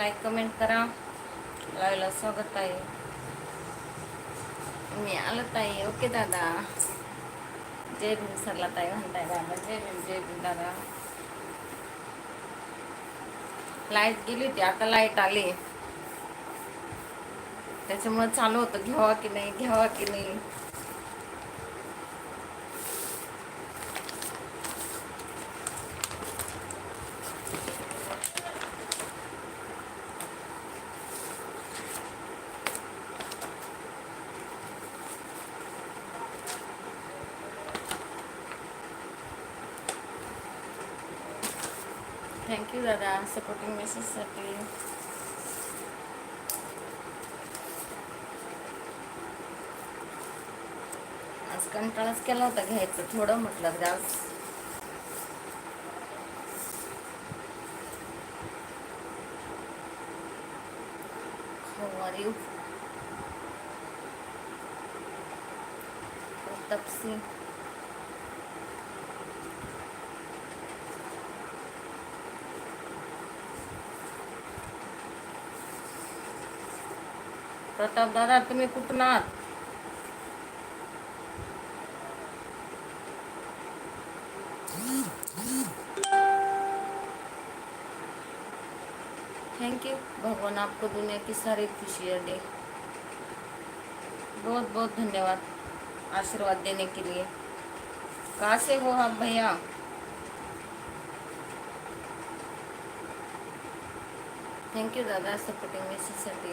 Like comment करा. लाईव्हला स्वागत आहे. मी आलं ताई ओके दादा. जय भीम सरला ताई म्हणताय दादा जय भीम जय भीम दादा. लाइट गेली होती. आता लाइट आली. त्याच्यामुळे चालू होतं. घ्यावा की नाही? घ्यावा की नाही थँक्यू दादा सपोर्टिंग मेसेजसाठी आज कंटाळाच केला होता घ्यायचं थोडं म्हटलं तर तपसी प्रताप दादा, तुम्ही आहात? थैंक यू भगवान आपको दुनिया की सारी खुशियाँ दे। बहुत बहुत धन्यवाद आशीर्वाद देने के लिए। कहाँ से हो आप भैया? थैंक यू दादा सपोर्टिंग मेसेजसाठी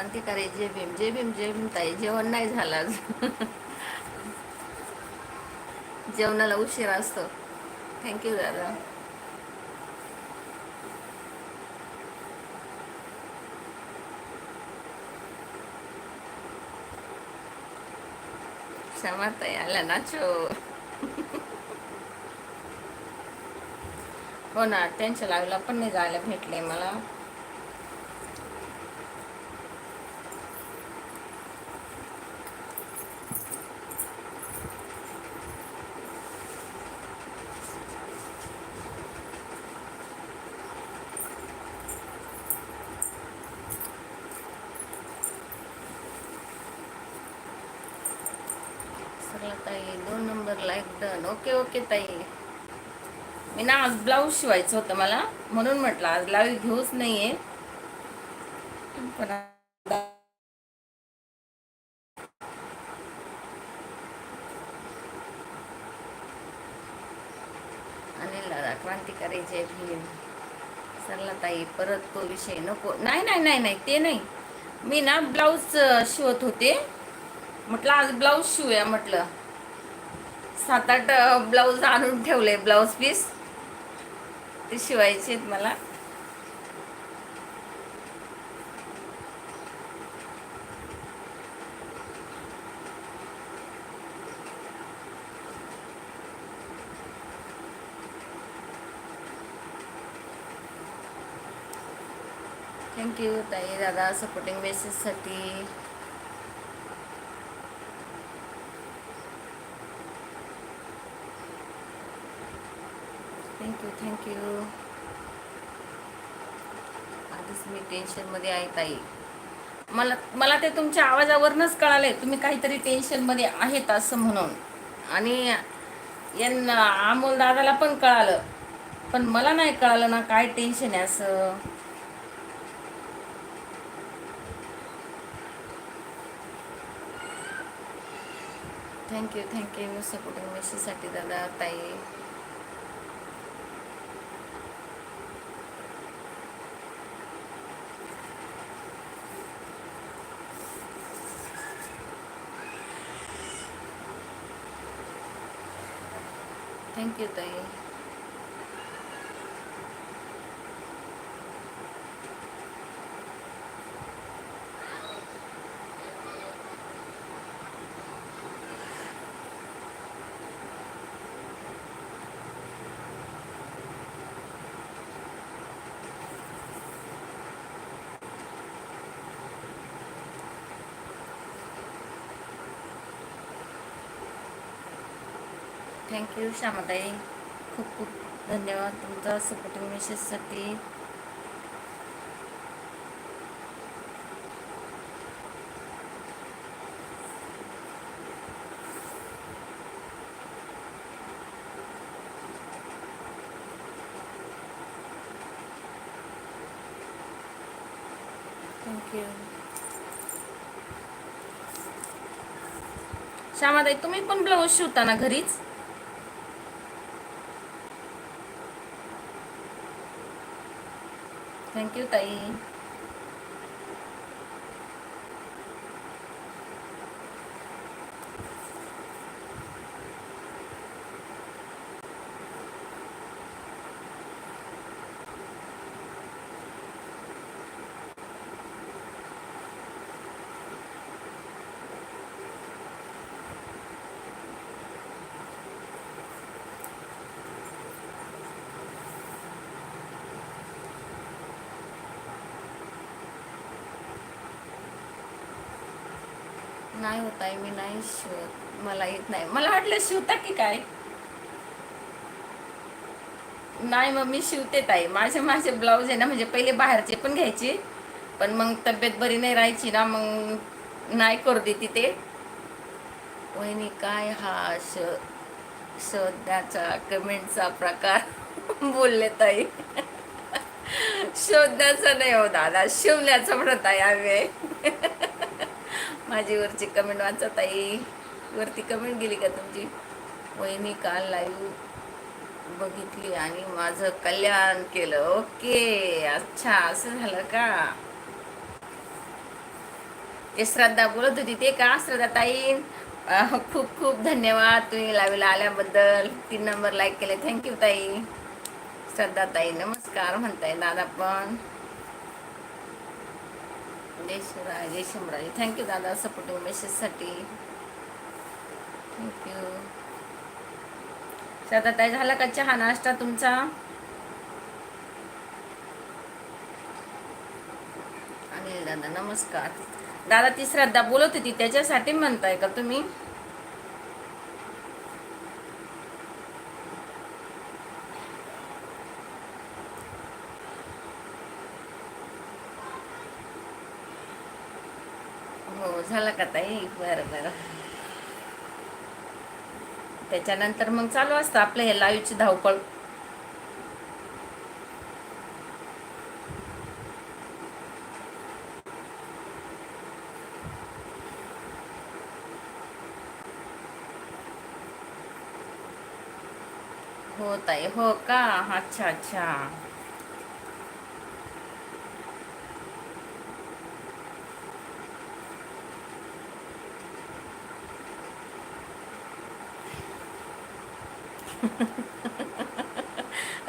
क्रांतिकारी जे भीम जे भीम जे भीम ताई जेवण नाही झालं जेवणाला उशीर असतो. थँक्यू दादा. क्षमा आला नाचो हो ना त्यांच्या लाईव्हला पण नाही जायला भेटले मला सरला ताई दोन नंबर लाईक डन ओके ताई. मी ना आज ब्लाऊज शिवायचं होतं मला. म्हणून म्हटलं आज लाईव्ह घेऊच नाहीये. पण अनिल क्रांतिकारी जय भीम सरला ताई परत तो विषय नको. नाही नाही नाही नाही ते नाही. मी ना ब्लाऊज शिवत होते. म्हटलं आज ब्लाऊज शिवूया म्हटलं. सात आठ ब्लाऊज आणून ठेवले ब्लाऊज पीस. ते शिवायचे आहेत मला. थँक्यू ताई दादा सपोर्टिंग बेसिससाठी थँक्यू थँक्यू आधीच मी टेन्शनमध्ये आहे ताई. मला मला ते तुमच्या आवाजावरूनच कळालंय. तुम्ही काहीतरी टेन्शनमध्ये आहेत असं म्हणून. आणि यांना अमोल दादाला पण कळालं. पण मला नाही कळालं ना काय टेन्शन आहे असं. थँक्यू थँक्यू सपोर्टिंग मेसेजसाठी दादा ताई. थँक्यू ताई थँक्यू श्यामाताई खूप खूप धन्यवाद तुमचा सपोर्टिंग मेसेजसाठी थँक्यू श्यामाताई तुम्ही पण ब्लाऊज शिवता ना घरीच? थँक्यू ताई नाही होत आहे मी नाही शिवत. मला येत नाही. मला वाटलं शिवता की काय? नाही मग मी शिवते ताई. माझे माझे ब्लाऊज आहे ना म्हणजे पहिले बाहेरचे पण घ्यायचे. पण मग तब्येत बरी नाही राहायची ना मग नाही करू देते ते. वहिनी काय हा श शोधण्याचा कमेंटचा प्रकार? बोलले ताई. शोधण्याचा नाही हो दादा शिवण्याचा म्हणत आहे आम्ही. माझी वरची कमेंट वाचत आहे वरती कमेंट गेली का तुमची? वहिनी काल लाईव्ह बघितली आणि माझं कल्याण केलं. ओके अच्छा असं झालं का? ते श्रद्धा बोलत होती ते का श्रद्धा ताई? खूप खूप धन्यवाद तुम्ही लावीला आल्याबद्दल. तीन नंबर लाईक केले. थँक्यू ताई. श्रद्धा ताई नमस्कार म्हणताय दादा पण. जय शिवराय जय शिवराय. थँक्यू दादा सपोर्टिंग मेसेजसाठी थँक्यू श्रद्धा ताई झाला का चहा नाश्ता तुमचा? अनिल दादा नमस्कार. दादा ती श्रद्धा बोलत होती त्याच्यासाठी म्हणताय का तुम्ही हो झालं का ताई? बरं बरं. त्याच्यानंतर मग चालू असतं आपलं हे लाईव्हची धावपळ. हो ताई हो का? अच्छा अच्छा.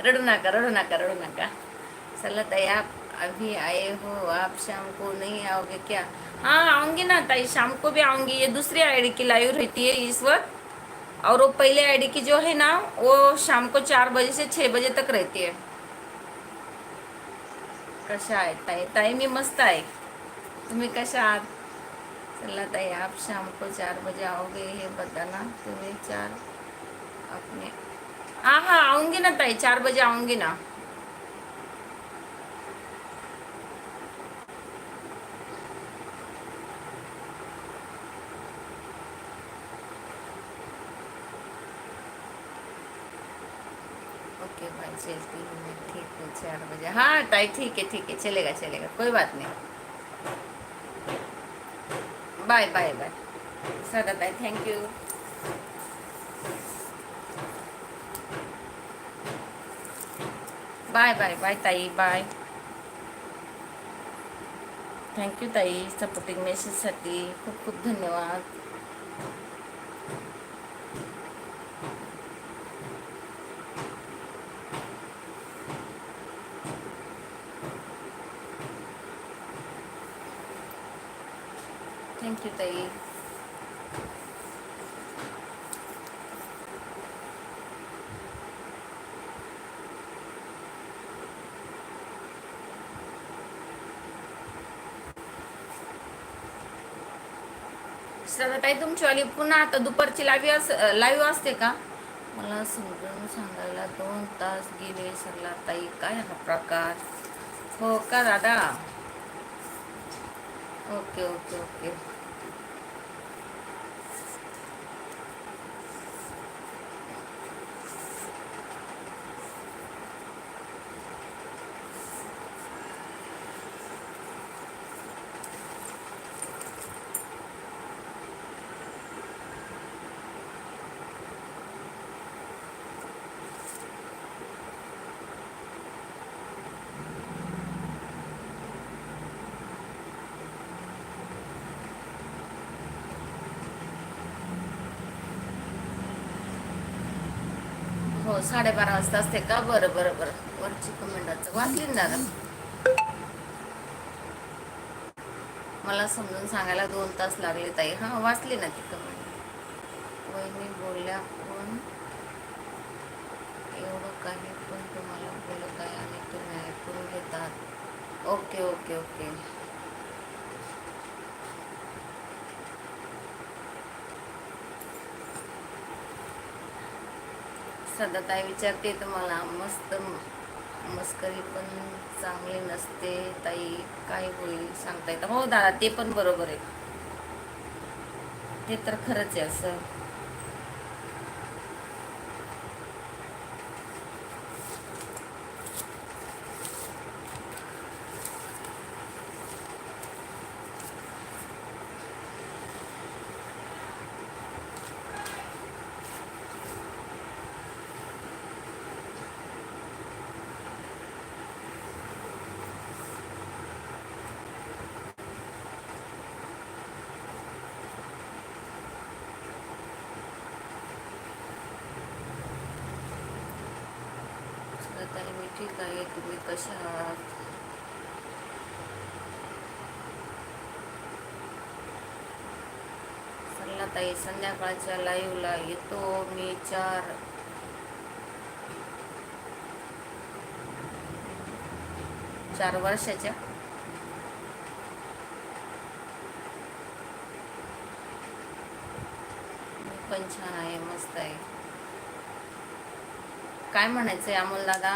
रडू नका रडू नका रडू नका चला ताई आप अभी आए हो, आप शाम को नहीं आओगे क्या? हाँ आऊँगी ना ताई, शाम को भी आऊँगी। ये दूसरी आईडी की लाइव रहती है इस वक्त। और वो पहले आईडी की जो है ना, वो शाम को चार बजे से छः बजे तक रहती है। कशा आहे ताई? ताई मी मस्त आहे तुम्ही कशा? आहात चला ताई आप शाम को चार बजे आओगे हे बताना तुम्ही चार। अपने हाँ हाँ आऊँगी ना ताई, चार बजे आऊँगी ना. ओके भाई चलती हूँ, मैं ठीक है, चार बजे. हाँ ताई, ठीक है ठीक है, चलेगा चलेगा, कोई बात नहीं. बाय बाय बाय सदा, ताई thank you bye bye bye ताई बाय थँक्यू ताई सपोर्टिंग मेसेजसाठी खूप खूप धन्यवाद थँक्यू ताई ताई तुमचीवाली पुन्हा आता दुपारची लाईव्ह अस लाईव्ह असते का? मला समजून सांगायला दोन तास गेले सरला ताई काय हा प्रकार? हो का दादा? ओके ओके ओके हो साडेबारा वाजता असते का? बरं बरं बरं. वरची कमेंटाचं वाचली ना दादा मला समजून सांगायला दोन तास लागले ताई. हा वाचली ना ती कमेंट वहिनी बोलल्या पण एवढं काही पण तुम्हाला बोलत आहे आणि तुम्ही ऐकून घेतात ओके ओके ओके सध्या ताई विचारते तुम्हाला मस्त मस्करी पण चांगली नसते. ताई काय होईल सांगता येतं हो दादा ते पण बरोबर आहे. ते तर खरंच आहे असं सध्या ताई मी ठीक आहे तुम्ही कशा आहात? सरला ताई संध्याकाळच्या लाईव्हला येतो मी चार. चार वर्षाच्या? मी पण छान आहे मस्त आहे. काय म्हणायचंय अमोल दादा?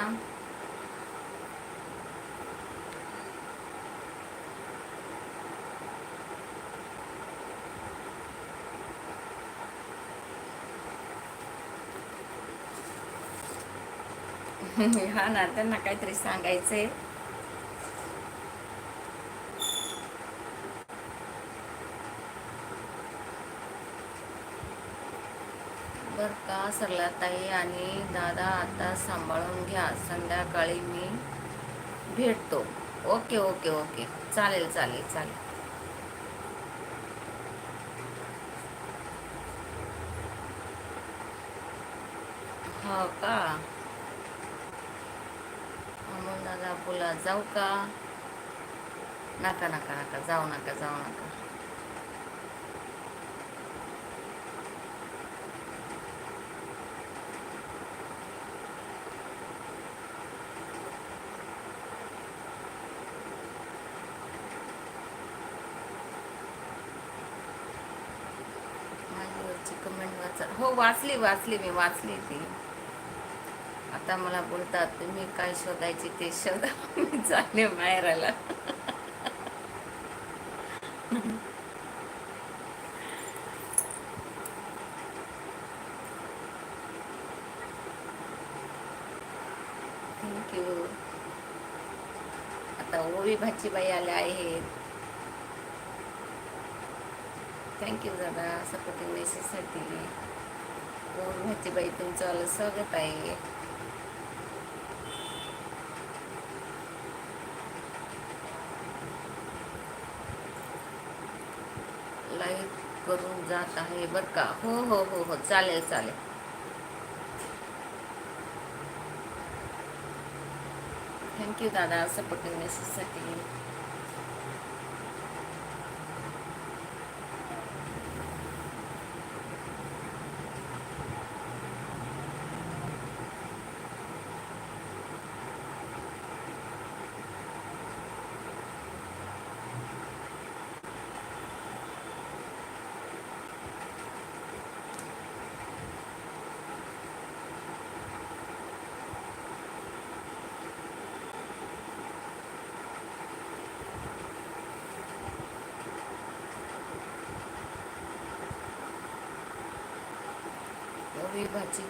हा ना त्यांना काहीतरी सांगायचंय. बर का सरला ताई आणि दादा आता सांभाळून घ्या. संध्याकाळी मी भेटतो. Okay okay okay. चालेल चालेल चालेल हो का अमोल दादा बोला जाऊ का? नका नका नका जाऊ नका जाऊ नका. माझी कमेंट वाचा हो वाचली वाचली मी वाचली ती. आता मला बोलतात तुम्ही काय शोधायचे ते शोधा. मी चालले माहेराला थँक्यू आता ओवी भाचीबाई आल्या आहेत. थँक्यू दादा सपोर्टिंग मेसेजसाठी ओवी भाचीबाई तुमचं आलं स्वागत आहे लाईक करून जात आहे बरं का? हो हो हो हो. चालेल चालेल. थँक्यू दादा. सपोर्टिंग मेसेजसाठी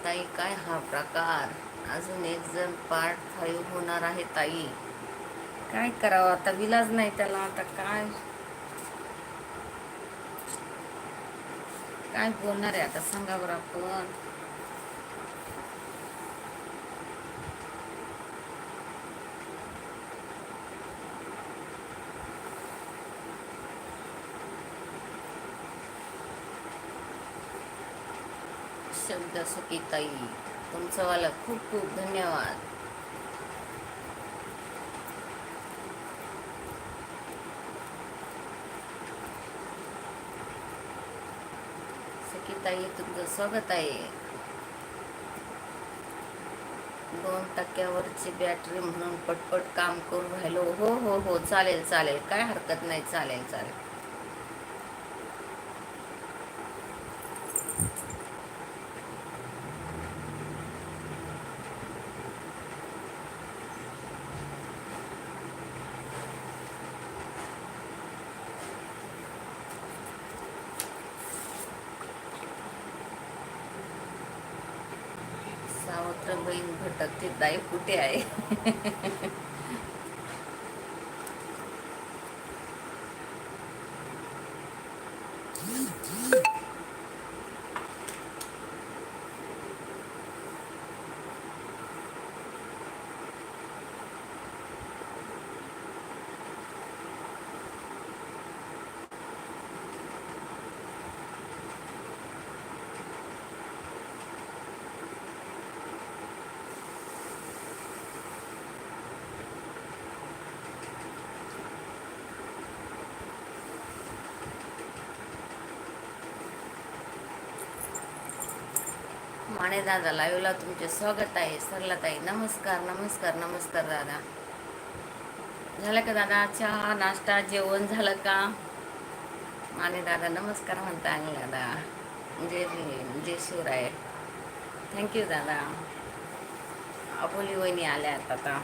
ताई काय हा प्रकार? अजून एक जण पार्ट फाईव्ह होणार आहे ताई. काय करावं? आता विलाज नाही त्याला. आता काय? काय बोलणार आहे? आता सांगा बरं आपण. शब्द सुखी ताई तुमचं वाला खूप खूप धन्यवाद. सखी ताई तुमचं स्वागत आहे. दोन टक्क्यावरची बॅटरी म्हणून पटपट काम करून राहिलो. हो हो हो चालेल चालेल. काय हरकत नाही. चालेल चालेल सावत्र बहीण भटकते ताई कुठे आहे? माने दादा लाईव्हला तुमचे स्वागत आहे सरला ताई नमस्कार नमस्कार नमस्कार दादा. झालं का दादा चहा नाश्ता जेवण झालं का? माने दादा नमस्कार म्हणता आणि दादा जय भीम जय शिवराय. थँक्यू दादा. अबोली वहिनी आल्या आता.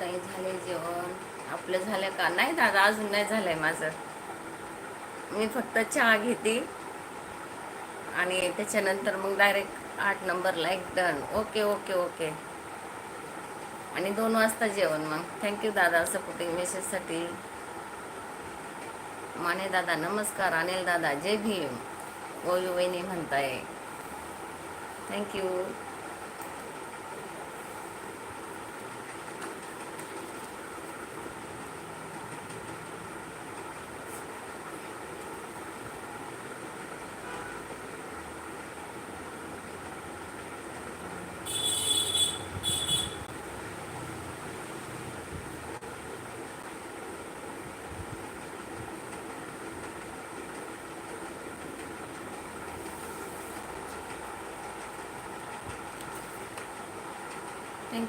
ताई झाले जेवण? आपलं झालं का? नाही दादा अजून नाही झालंय माझं. मी फक्त चहा घेते. आणि त्याच्यानंतर मग डायरेक्ट आठ नंबरला एक डन ओके ओके ओके. आणि दोन वाजता जेवण मग. थँक्यू दादा सपोर्टिंग मेसेजसाठी माने दादा नमस्कार. अनिल दादा जय भीम. ओयू वहिनी म्हणताय. थँक्यू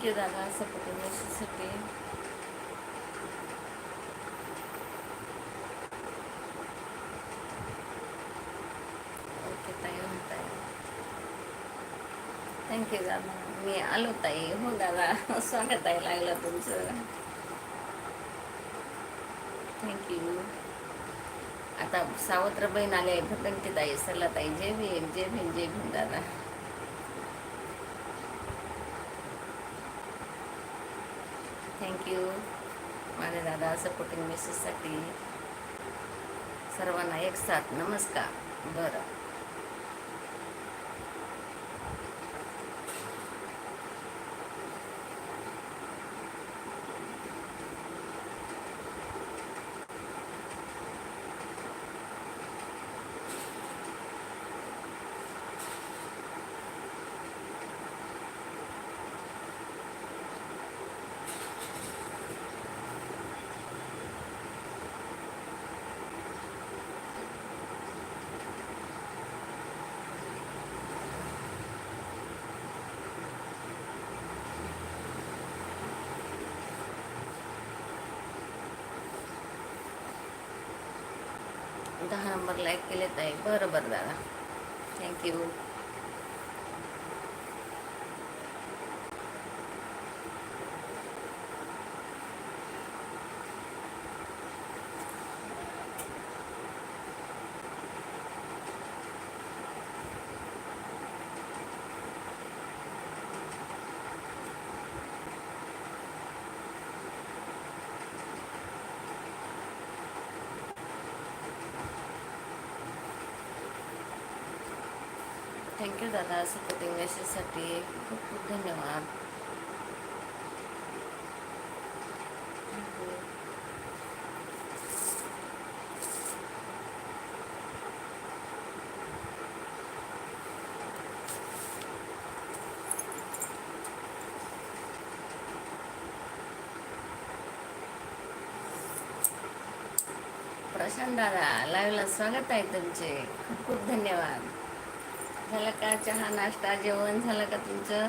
थँक्यू दादा सपोर्टिंग याच्यासाठी ओके ताई हो ताई थँक्यू दादा मी आलो ताई हो दादा स्वागत आहे लागलं तुमचं थँक्यू आता सावत्र बहीण आले भटंती ताई सरला ताई जय भीम जय भीम जय भीम दादा थँक्यू माझे दादा सपोर्टिंग मेसेजसाठी सर्वांना एक साथ नमस्कार. बरं. दहा नंबर लाईक केलेत आहे बरं बरं दादा. थँक्यू थँक्यू दादा सपोर्टिंग मेसेजसाठी खूप खूप धन्यवाद प्रशांत दादा लाईव्हला स्वागत आहे तुमचे खूप खूप धन्यवाद झालं का? चहा नाश्ता जेवण झालं का तुमचं?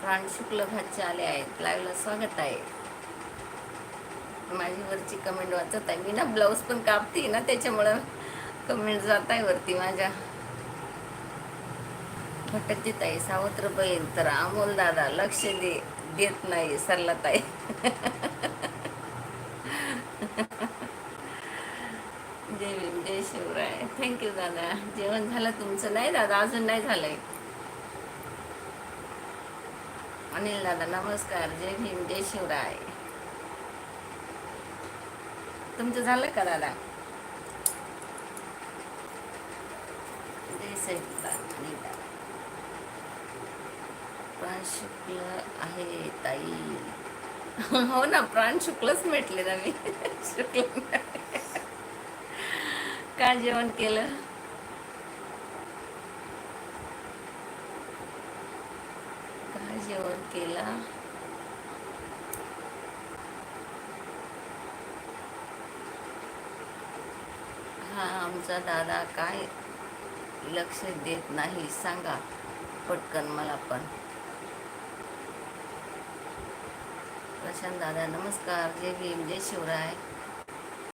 प्राण शुक्ल भातचे आले आहेत. लाईव्हला स्वागत आहे. माझी वरची कमेंट वाचत आहे. मी ना ब्लाऊज पण कापते ना त्याच्यामुळं कमेंट जात आहे वरती माझ्या. भटकची ताई सावत्र बहीण तर अमोल दादा लक्ष दे देत नाही सरला ताई जय भीम जय शिवराय थँक्यू दादा. जेवण झालं तुमचं? नाही दादा अजून नाही झालंय. अनिल दादा नमस्कार. जय भीम जय शिवराय. तुमचं झालं का दादा? जय प्राण शुक्ल आहे ताई. हो ना प्राण शुक्लच म्हटले ना मी शुक्ल काय जेवण केलं? काय जेवण केलं? हा आमचा दादा काय लक्ष देत नाही सांगा पटकन मला पण. प्रशांत दादा नमस्कार. जय भीम जय शिवराय.